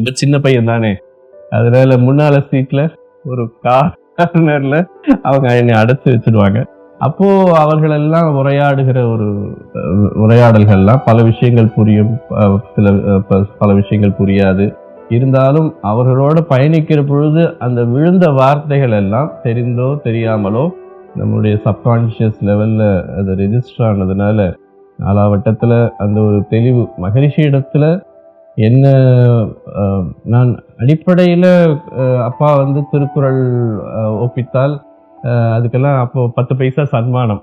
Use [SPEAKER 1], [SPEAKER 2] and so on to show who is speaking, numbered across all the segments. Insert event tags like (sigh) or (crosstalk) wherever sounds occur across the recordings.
[SPEAKER 1] ரொம்ப சின்ன பையன் தானே. அதனால முன்னால சீட்ல ஒரு கார்னர்ல அவங்க என்னை அடைச்சு வச்சிடுவாங்க அப்போ அவர்களெல்லாம் உரையாடுகிற ஒரு உரையாடல்கள்லாம் பல விஷயங்கள் புரியும். சில ப- பல விஷயங்கள் புரியாது. இருந்தாலும் அவர்களோட பயணிக்கிற பொழுது அந்த விழுந்த வார்த்தைகள் எல்லாம் தெரிந்தோ தெரியாமலோ நம்முடைய சப்கான்ஷியஸ் லெவல்ல அது ரெஜிஸ்டர் ஆனதுனால நாலாவட்டத்தில் அந்த ஒரு தெளிவு மகரிஷி இடத்துல என்ன நான் அடிப்படையில் அப்பா வந்து திருக்குறள் ஒப்பித்தால் அதுக்கெல்லாம் அப்போ பத்து பைசா சன்மானம்.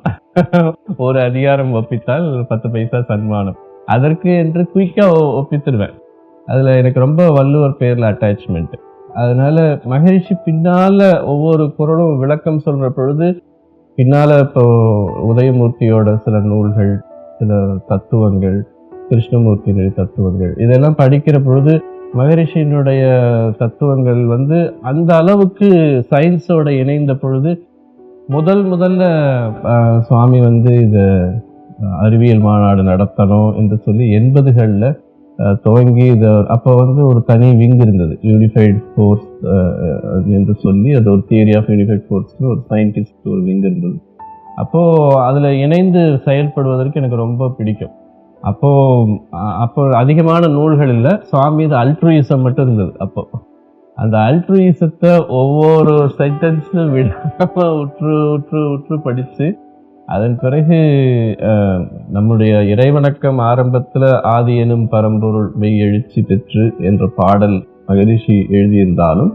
[SPEAKER 1] ஒரு அதிகாரம் ஒப்பித்தால் பத்து பைசா சன்மானம். அதற்கு என்று குயிக்காக ஒப்பித்துடுவேன் அதில் எனக்கு ரொம்ப வள்ளுவர் பேரில் அட்டாச்மெண்ட்டு அதனால மகரிஷி பின்னால் ஒவ்வொரு குரலும் விளக்கம் சொல்கிற பொழுது பின்னால இப்போ உதயமூர்த்தியோட சில நூல்கள் சில தத்துவங்கள் கிருஷ்ணமூர்த்தியினுடைய தத்துவங்கள். இதெல்லாம் படிக்கிற பொழுது மகரிஷியினுடைய தத்துவங்கள் வந்து அந்த அளவுக்கு சயின்ஸோட இணைந்த பொழுது முதல் முதல்ல சுவாமி வந்து இத அறிவியல் மாநாடு நடத்தணும் என்று சொல்லி எண்பதுகளில் துவங்கி இதை அப்போ வந்து ஒரு தனி விங் இருந்தது. யூனிஃபைடு ஃபோர்ஸ் என்று சொல்லி அது ஒரு தியரி ஆஃப் யூனிஃபைட் ஃபோர்ஸ்னு ஒரு சயின்டிஸ்ட் ஒரு விங் இருந்தது. அப்போது அதில் இணைந்து செயல்படுவதற்கு எனக்கு ரொம்ப பிடிக்கும். அப்போ அப்போ அதிகமான நூல்கள் இல்லை சுவாமி இது அல்ட்ருயிசம் மட்டும் இருந்தது. அப்போ அந்த அல்ட்ருயிசத்தை ஒவ்வொரு சென்டென்ஸும் விடாம உற்று உற்று உற்று படித்து அதன் பிறகு நம்முடைய இறைவணக்கம் ஆரம்பத்தில் ஆதி எனும் பரம்பொருள் மெய் எழுச்சி பெற்று என்ற பாடல் மகரிஷி எழுதியிருந்தாலும்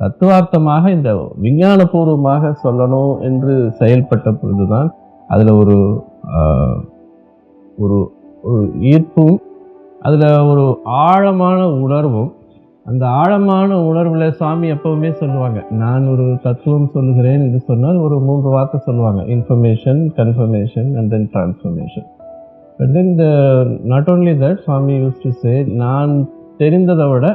[SPEAKER 1] தத்துவார்த்தமாக இந்த விஞ்ஞானபூர்வமாக சொல்லணும் என்று செயல்பட்ட பொழுதுதான் அதில் ஒரு ஒரு ஒரு ஈர்ப்பும் அதில் ஒரு ஆழமான உணர்வும் அந்த ஆழமான உணர்வில் சாமி எப்பவுமே சொல்லுவாங்க நான் ஒரு தத்துவம் சொல்லுகிறேன் என்று சொன்னால் ஒரு மூன்று வார்த்தை சொல்லுவாங்க information confirmation and then transformation but then the not only that Swami used to say நான் தெரிந்ததை விட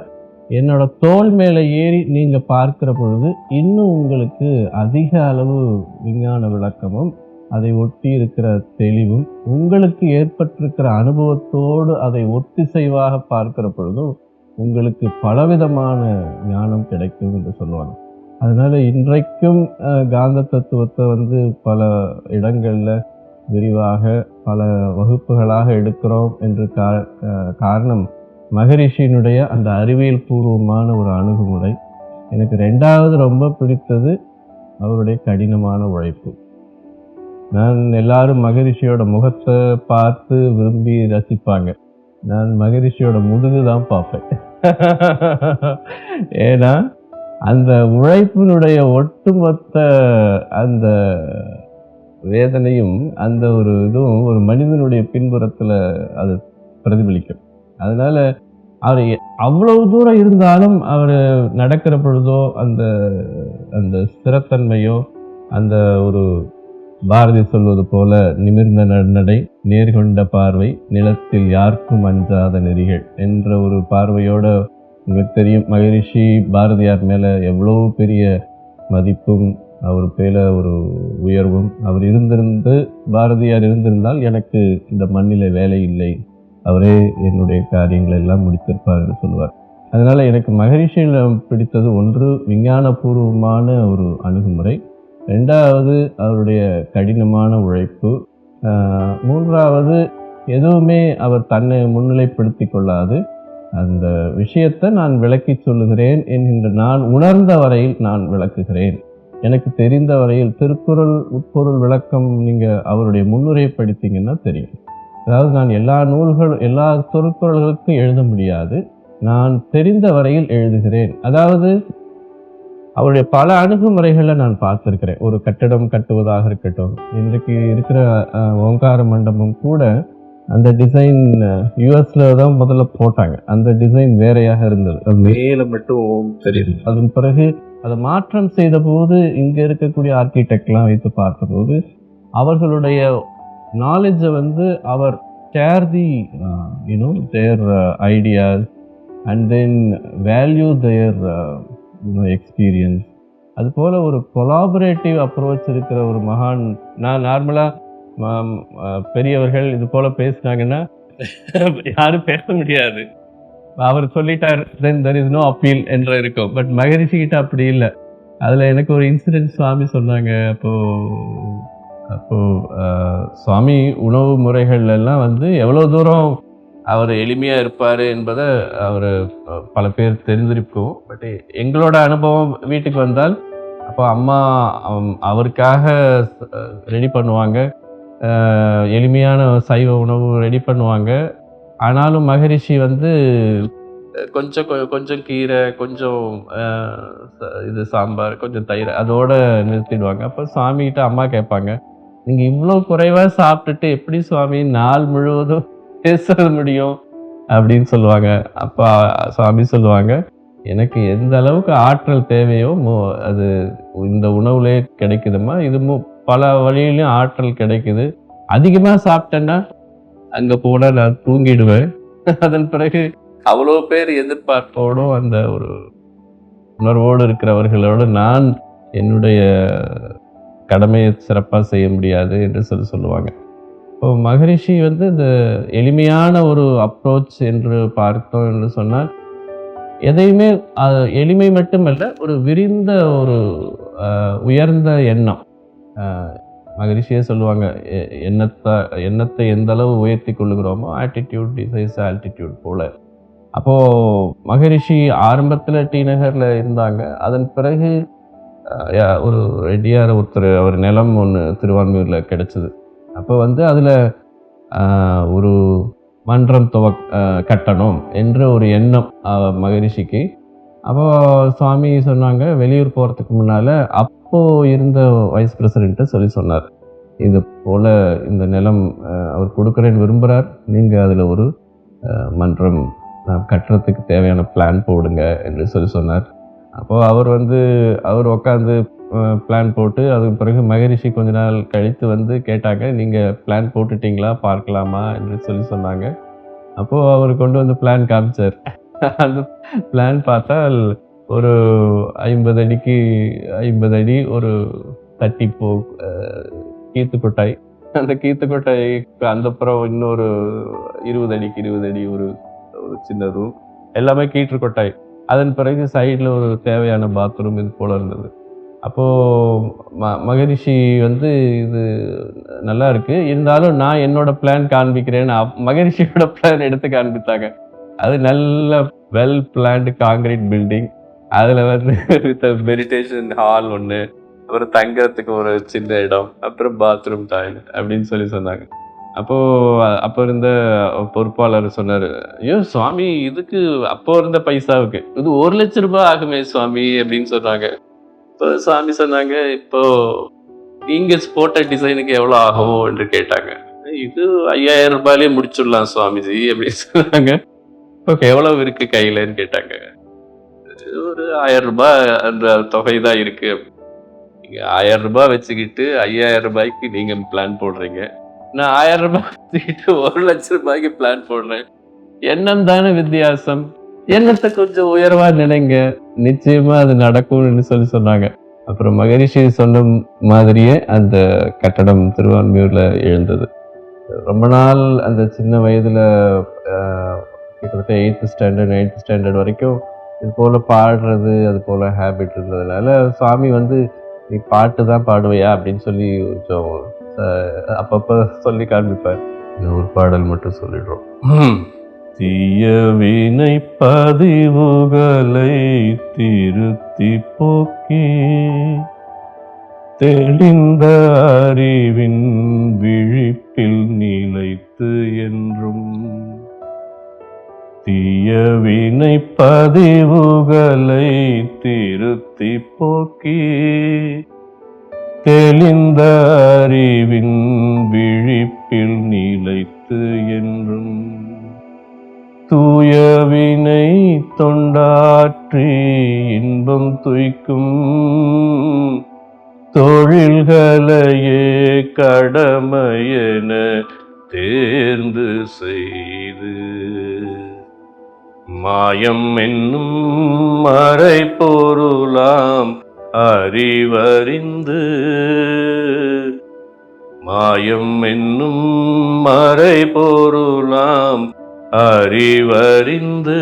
[SPEAKER 1] என்னோட தோல் மேலே ஏறி நீங்கள் பார்க்கிற பொழுது இன்னும் உங்களுக்கு அதிக அளவு விஞ்ஞான விளக்கமும் அதை ஒட்டி இருக்கிற தெளிவும் உங்களுக்கு ஏற்பட்டிருக்கிற அனுபவத்தோடு அதை ஒத்திசைவாக பார்க்கிற பொழுதும் உங்களுக்கு பலவிதமான ஞானம் கிடைக்கும் என்று சொல்லுவாங்க. அதனால இன்றைக்கும் காந்த தத்துவத்தை வந்து பல இடங்களில் விரிவாக பல வகுப்புகளாக எடுக்கிறோம் என்று கா- காரணம் மகரிஷியினுடைய அந்த அறிவியல் பூர்வமான ஒரு அணுகுமுறை. எனக்கு ரெண்டாவது ரொம்ப பிடித்தது அவருடைய கடினமான உழைப்பு. நான் எல்லாரும் மகரிஷியோட முகத்தை பார்த்து விரும்பி ரசிப்பாங்க. நான் மகரிஷியோட முதுகு தான் பார்ப்பேன். (laughs) ஏன்னா அந்த உழைப்பினுடைய ஒட்டுமொத்த அந்த வேதனையும் அந்த ஒரு இதுவும் ஒரு மனிதனுடைய பின்புறத்தில் அது பிரதிபலிக்கும். அதனால அவர் அவ்வளவு தூரம் இருந்தாலும் அவர் நடக்கிற பொழுதோ அந்த அந்த ஸ்திரத்தன்மையோ அந்த ஒரு பாரதி சொல்வது போல நிமிர்ந்த நன்னடை நேர்கொண்ட பார்வை நிலத்தில் யாருக்கும் அஞ்சாத நெறிகள் என்ற ஒரு பார்வையோட உங்களுக்கு தெரியும். மகரிஷி பாரதியார் மேலே எவ்வளோ பெரிய மதிப்பும் அவர் மேல ஒரு உயர்வும். அவர் இருந்திருந்து பாரதியார் இருந்திருந்தால் எனக்கு இந்த மண்ணில வேலை இல்லை. அவரே என்னுடைய காரியங்களை எல்லாம் முடித்திருப்பார் என்று சொல்லுவார். அதனால் எனக்கு மகரிஷியில் பிடித்தது ஒன்று விஞ்ஞானபூர்வமான ஒரு அணுகுமுறை. ரெண்டாவது அவருடைய கடினமான உழைப்பு. மூன்றாவது எதுவுமே அவர் தன்னை முன்னிலைப்படுத்தி கொள்ளாது. அந்த விஷயத்தை நான் விளக்கி சொல்லுகிறேன் என்கின்ற நான் உணர்ந்த வரையில் நான் விளக்குகிறேன். எனக்கு தெரிந்த வரையில் திருக்குறள் உட்பொருள் விளக்கம் நீங்கள் அவருடைய முன்னுரை படித்தீங்கன்னா தெரியும். அதாவது நான் எல்லா நூல்கள் எல்லா திருக்குறள்களுக்கும் எழுத முடியாது. நான் தெரிந்த வரையில் எழுதுகிறேன். அதாவது அவருடைய பல அணுகுமுறைகளை நான் பார்த்திருக்கிறேன். ஒரு கட்டடம் கட்டுவதாக இருக்கட்டும் இன்றைக்கு இருக்கிற ஓங்கார மண்டபம் கூட அந்த டிசைன் யூஎஸ்ல தான் முதல்ல போட்டாங்க. அந்த டிசைன் வேறையாக இருந்தது. மேல மட்டும் தெரியுது. அதன் பிறகு அதை மாற்றம் செய்த போது இங்க இருக்கக்கூடிய ஆர்கிடெக்ட்லாம் வைத்து பார்த்தபோது அவர்களுடைய நாலேஜை வந்து அவர் share the you know their ideas and then value their you know experience அது போல ஒரு கொலாபரேட்டிவ் அப்ரோச் இருக்கிற ஒரு மகான் நான் நார்மலாக பெரியவர்கள் இது போல பேசினாங்கன்னா (laughs) யாரும் பேச முடியாது. அவர் சொல்லிட்டார் then there is no appeal என்ற இருக்கும். பட் மகரிஷி கிட்ட அப்படி இல்லை. அதுல எனக்கு ஒரு இன்சிடென்ட் சுவாமி சொன்னாங்க. அப்போ அப்போ ஆஹ், சுவாமி உணவு முறைகள் எல்லாம் வந்து எவ்வளவு தூரம் அவர் எளிமையாக இருப்பார் என்பதை அவர் பல பேர் தெரிந்திருக்கும். பட் எங்களோட அனுபவம் வீட்டுக்கு வந்தால் அப்போ அம்மா அவம்- அவருக்காக ரெடி பண்ணுவாங்க. எளிமையான சைவ உணவு ரெடி பண்ணுவாங்க. ஆனாலும் மகரிஷி வந்து கொஞ்சம் கொ- கொஞ்சம் கீரை கொஞ்சம் ச- இது சாம்பார் கொஞ்சம் தயிர் அதோட நிறுத்திடுவாங்க. அப்போ சாமிகிட்ட அம்மா கேட்பாங்க நீங்கள் இவ்வளோ குறைவாக சாப்பிட்டுட்டு எப்படி சுவாமி நாள் முழுவதும் பேச முடியும் அப்படின்னு சொல்லுவாங்க. அப்பா சுவாமி சொல்லுவாங்க. எனக்கு எந்த அளவுக்கு ஆற்றல் தேவையோ மோ- அது இந்த உணவுலே கிடைக்குதுமா? இது பல வழியிலையும் ஆற்றல் கிடைக்குது. அதிகமாக சாப்பிட்டேன்னா அங்கே போனால் நான் தூங்கிடுவேன். (laughs) அதன் பிறகு அவ்வளோ பேர் எதிர்பார்ப்போடும் அந்த ஒரு உணர்வோடு இருக்கிறவர்களோடு நான் என்னுடைய கடமையை சிறப்பாக செய்ய முடியாது என்று சொல்லி சொல்லுவாங்க. இப்போ மகரிஷி வந்து இந்த எளிமையான ஒரு அப்ரோச் என்று பார்த்தோம் என்று சொன்னால் எதையுமே எளிமை மட்டுமல்ல ஒரு விரிந்த ஒரு உயர்ந்த எண்ணம். மகரிஷியே சொல்லுவாங்க எ- எண்ணத்தை எண்ணத்தை எந்த அளவு உயர்த்தி கொள்ளுகிறோமோ ஆட்டிடியூட் டிசைஸ் ஆல்டிடியூட் போல. அப்போது மகரிஷி ஆரம்பத்தில் டி நகரில் இருந்தாங்க. அதன் பிறகு யா- ஒரு ரெட்டியார் ஒருத்தர் அவர் நிலம் ஒன்று திருவான்மையூரில் கிடச்சிது. அப்போ வந்து அதில் ஒரு மன்றம் துவ கட்டணும் என்ற ஒரு எண்ணம் மகரிஷிக்கு. அப்போ சுவாமி சொன்னாங்க வெளியூர் போகிறதுக்கு முன்னால் அப்போது இருந்த வைஸ் பிரசிடென்ட்டை சொல்லி சொன்னார். இது போல் இந்த நிலம் அவர் கொடுக்குறேன்னு விரும்புகிறார் நீங்கள் அதில் ஒரு மன்றம் கட்டுறதுக்கு தேவையான பிளான் போடுங்க என்று சொல்லி சொன்னார். அப்போது அவர் வந்து அவர் உட்காந்து பிளான் போட்டு அதுக்கு பிறகு மகரிஷி கொஞ்ச நாள் கழித்து வந்து கேட்டாங்க நீங்கள் பிளான் போட்டுட்டிங்களா? பார்க்கலாமா? என்று சொல்லி சொன்னாங்க. அப்போது அவர் கொண்டு வந்து பிளான் காமிச்சார். அந்த பிளான் பார்த்தால் ஒரு ஐம்பது அடிக்கு ஐம்பது அடி ஒரு தட்டி போ அஹ், கீத்துக்கொட்டாய். அந்த கீத்துக்கொட்டாய்க்கு அந்த புறம் இன்னொரு இருபது அடிக்கு இருபது அடி ஒரு ஒரு சின்ன ரூம் எல்லாமே கீற்று கொட்டாய் அதன் பிறகு சைடில் ஒரு தேவையான பாத்ரூம் இது போல் இருந்தது. அப்போது ம மகரிஷி வந்து இது நல்லா இருக்குது இருந்தாலும் நான் என்னோட பிளான் காண்பிக்கிறேன்னு அப்- மகரிஷியோட பிளான் எடுத்து காண்பித்தாங்க. அது நல்ல வெல் பிளான்டு காங்கிரீட் பில்டிங் அதில் வந்து வித் மெடிடேஷன் ஹால் ஒன்று அப்புறம் தங்குறதுக்கு ஒரு சின்ன இடம் அப்புறம் பாத்ரூம் டாய்லெட் அப்படின்னு சொல்லி சொன்னாங்க. அப்போது அப்போ இருந்த பொறுப்பாளர் சொன்னார் ஐயோ சுவாமி இதுக்கு அப்போ இருந்த பைசாவுக்கு இது ஒரு லட்சம் ரூபாய் ஆகுமே சுவாமி அப்படின்னு சொன்னாங்க இப்போ சாமி சொன்னாங்க இப்போ நீங்கள் போட்ட டிசைனுக்கு எவ்வளோ ஆகும்? என்று கேட்டாங்க. இது ஐயாயிரம் ரூபாயிலே முடிச்சிடலாம் சுவாமிஜி அப்படின்னு சொன்னாங்க. ஓகே எவ்வளோ இருக்கு கையிலன்னு கேட்டாங்க. ஒரு ஆயிரம் ரூபாய் அந்த தொகை தான் இருக்கு. நீங்கள் ஆயிரம் ரூபாய் வச்சுக்கிட்டு ஐயாயிரம் ரூபாய்க்கு நீங்கள் பிளான் போடுறீங்க. நான் ஆயிரம் ரூபாய் வச்சுக்கிட்டு ஒரு லட்சம் ரூபாய்க்கு பிளான் போடுறேன். எண்ணம் தானே வித்தியாசம்? எண்ணத்தை கொஞ்சம் உயர்வா நினைங்க. நிச்சயமா அது நடக்கும்னு சொல்லி சொன்னாங்க. அப்புறம் மகரிஷி சொன்ன மாதிரியே அந்த கட்டடம் திருவான்மையூர்ல எழுந்தது. ரொம்ப நாள் அந்த சின்ன வயதுல கிட்டத்தட்ட எயித்து ஸ்டாண்டர்ட் நைன்த் ஸ்டாண்டர்ட் வரைக்கும் இது போல பாடுறது அது போல ஹேபிட் இருந்ததுனால சுவாமி வந்து நீ பாட்டு தான் பாடுவையா? அப்படின்னு சொல்லி கொஞ்சம் அப்பப்ப சொல்லி காண்பிப்பார். ஒரு பாடல் மட்டும் சொல்லிடுறோம். தீய வினை பதிவுகளை திருத்தி போக்கி தெளிந்த அறிவின் விழிப்பில் நிலைத்து என்றும் தீய வினை பதிவுகளை திருத்தி போக்கி தெளிந்த அறிவின் விழிப்பில் நிலைத்து என்றும் தூயவினை தொண்டாற்றி இன்பம் துய்க்கும் தொழில்களையே கடமையென தேர்ந்து செய்து மாயம் என்னும் மறை பொருளாம் அறிவறிந்து மாயம் என்னும் மறை பொருளாம்
[SPEAKER 2] அறிவறிந்து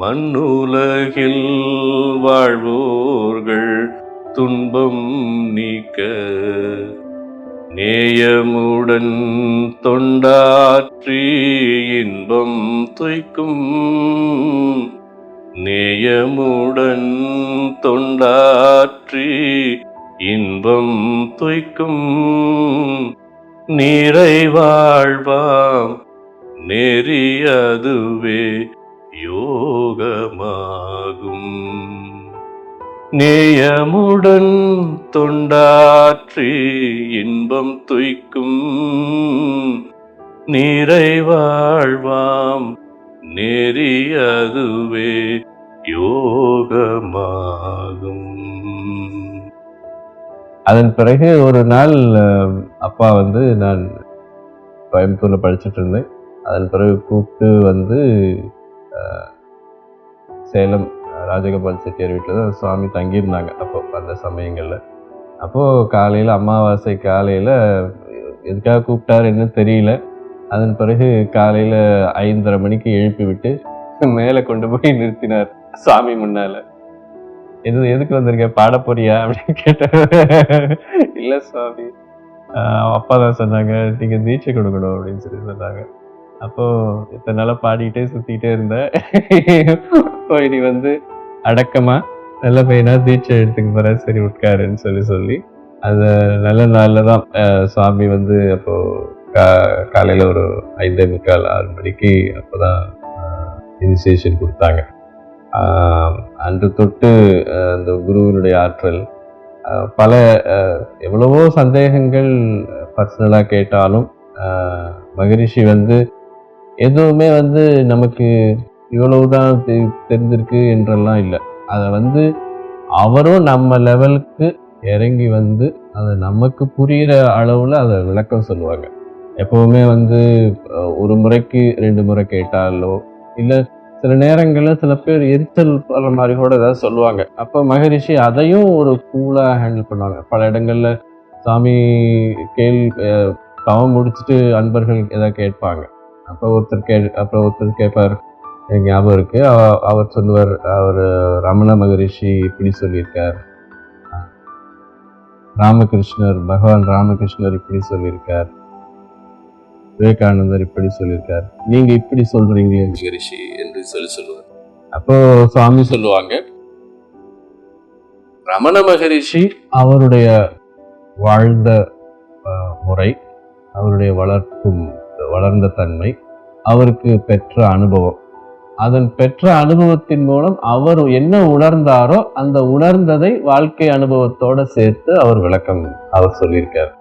[SPEAKER 2] மண்ணுலகில் வாழ்வோர்கள் துன்பம் நீக்க நேயமுடன் தொண்டாற்றி இன்பம் துய்க்கும் நேயமுடன் தொண்டாற்றி இன்பம் துய்க்கும் நீரை வாழ்வாம் நெறியதுவே யோகமாகும். நேயமுடன் தொண்டாற்றி இன்பம் துய்க்கும் நீரை வாழ்வாம் நெறியதுவே யோகமாகும்.
[SPEAKER 1] அதன் பிறகு ஒரு நாள் அப்பா வந்து நான் கோயம்புத்தூர்ல படிச்சுட்டு இருந்தேன். அதன் பிறகு கூப்பிட்டு வந்து சேலம் ராஜகோபால் செட்டியார் வீட்டில் தான் சுவாமி தங்கியிருந்தாங்க அப்போ அந்த சமயங்களில். அப்போது காலையில் அமாவாசை காலையில் எதுக்காக கூப்பிட்டாருன்னு தெரியல. அதன் பிறகு காலையில் ஐந்தரை மணிக்கு எழுப்பி விட்டு மேலே கொண்டு போய் நிறுத்தினார் சாமி முன்னால. எது எதுக்கு வந்திருக்க? பாட போறியா அப்படின்னு கேட்டார். இல்ல சுவாமி. ஆஹ் அப்பா தான் சொன்னாங்க நீங்க தீட்சை கொடுக்கணும் அப்படின்னு சொல்லி சொன்னாங்க. அப்போ இத்தனை நாளா பாடிக்கிட்டே சுத்திக்கிட்டே இருந்தேன் இப்போ இனி வந்து அடக்கமா நல்ல பையனா தீட்சை எடுத்துக்க போற சரி உட்காருன்னு சொல்லி சொல்லி அந்த நல்ல நாள்ல தான் சுவாமி வந்து அப்போ கா காலையில் ஒரு ஐந்தே முக்கால் ஆறு மணிக்கு அப்போ தான் இனிஷியேஷன் கொடுத்தாங்க. அன்று தொட்டு அந்த குருவினுடைய ஆற்றல் பல எவ்வளவோ சந்தேகங்கள் பர்சனலாக கேட்டாலும் மகரிஷி வந்து எதுவுமே வந்து நமக்கு இவ்வளவுதான் தெ- தெரிஞ்சிருக்கு என்றெல்லாம் இல்லை. அதை வந்து அவரும் நம்ம லெவலுக்கு இறங்கி வந்து அதை நமக்கு புரிகிற அளவில் அதை விளக்கம் சொல்லுவாங்க. எப்பவுமே வந்து ஒரு முறைக்கு ரெண்டு முறை கேட்டாலோ இல்லை சில நேரங்களில் சில பேர் எரிச்சல் வர மாதிரி கூட ஏதாவது சொல்லுவாங்க. அப்போ மகரிஷி அதையும் ஒரு கூலாக ஹேண்டில் பண்ணுவாங்க. பல இடங்களில் சாமி கேள் தவம் முடிச்சுட்டு அன்பர்கள் ஏதாவது கேட்பாங்க. அப்போ ஒருத்தர் கே அப்புறம் ஒருத்தர் கேட்பார் எனக்கு ஞாபகம் இருக்குது அவர் சொல்லுவார் அவர் ரமண மகரிஷி இப்படி சொல்லியிருக்கார். ராமகிருஷ்ணர் பகவான் ராமகிருஷ்ணர் இப்படி சொல்லியிருக்கார். விவேகானந்தர் இப்படி சொல்லியிருக்கார். நீங்க இப்படி சொல்றீங்க. மகரிஷி என்று சொல்லி சொல்லுவார். அப்போ சுவாமி சொல்லுவாங்க. ரமண மகரிஷி அவருடைய வாழ்ந்த முறை அவருடைய வளர்க்கும் வளர்ந்த தன்மை அவருக்கு பெற்ற அனுபவம். அதன் பெற்ற அனுபவத்தின் மூலம் அவர் என்ன உணர்ந்தாரோ அந்த உணர்ந்ததை வாழ்க்கை அனுபவத்தோட சேர்த்து அவர் விளக்கம் அவர் சொல்லியிருக்கார்.